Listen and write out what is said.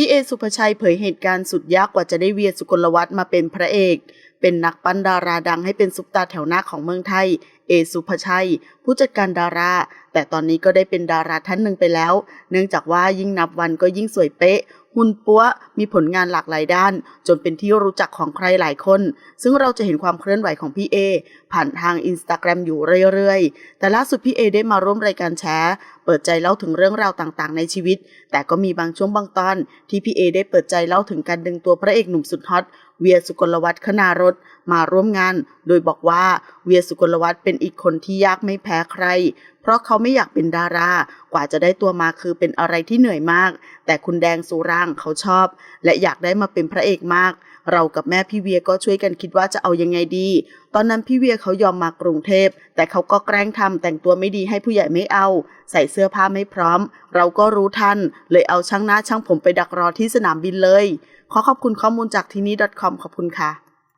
พี่เอสุภชัยเผยเหตุการณ์สุดยากกว่าจะได้เวียสุกลวัฒน์มาเป็นพระเอก เป็นนักปั้นดาราดังให้เป็นซุปตาแถวหน้าของเมืองไทย เอสุภชัย ผู้จัดการดารา แต่ตอนนี้ก็ได้เป็นดาราท่านหนึ่งไปแล้ว เนื่องจากว่ายิ่งนับวันก็ยิ่งสวยเป๊ะหุ่นปัวมีผลงานหลากหลายด้าน จนเป็นที่รู้จักของใครหลายคน ซึ่งเราจะเห็นความเคลื่อนไหวของพี่เอ ผ่านทางอินสตาแกรมอยู่เรื่อยๆ แต่ล่าสุดพี่เอได้มาร่วมรายการแชร์เปิดใจเล่าถึงเรื่องราวต่างๆ ในชีวิต แต่ก็มีบางช่วงบางตอน ที่พี่เอได้เปิดใจเล่าถึงการดึงตัวพระเอกหนุ่มสุดฮอตเวียสุกลวัฒน์คณารถมาร่วมงาน โดยบอกว่าเวียสุกลวัฒน์เป็นอีกคนที่ยากไม่แพ้ใคร เพราะเขาไม่อยากเป็นดารา กว่าจะได้ตัวมาคือเป็นอะไรที่เหนื่อยมาก แต่คุณแดงสุร่างเขาชอบ และอยากได้มาเป็นพระเอกมาก เรากับแม่พี่เวียก็ช่วยกันคิดว่าจะเอายังไงดี ตอนนั้นพี่เวียเขายอมมากรุงเทพ แต่เขาก็แกล้งทำแต่งตัวไม่ดีให้ผู้ใหญ่ไม่เอา ใส่เสื้อผ้าไม่พร้อม เราก็รู้ทัน เลยเอาช่างหน้าช่างผมไปดักรอที่สนามบินเลย ขอขอบคุณข้อมูลจากที่นี่ .com ขอบคุณค่ะ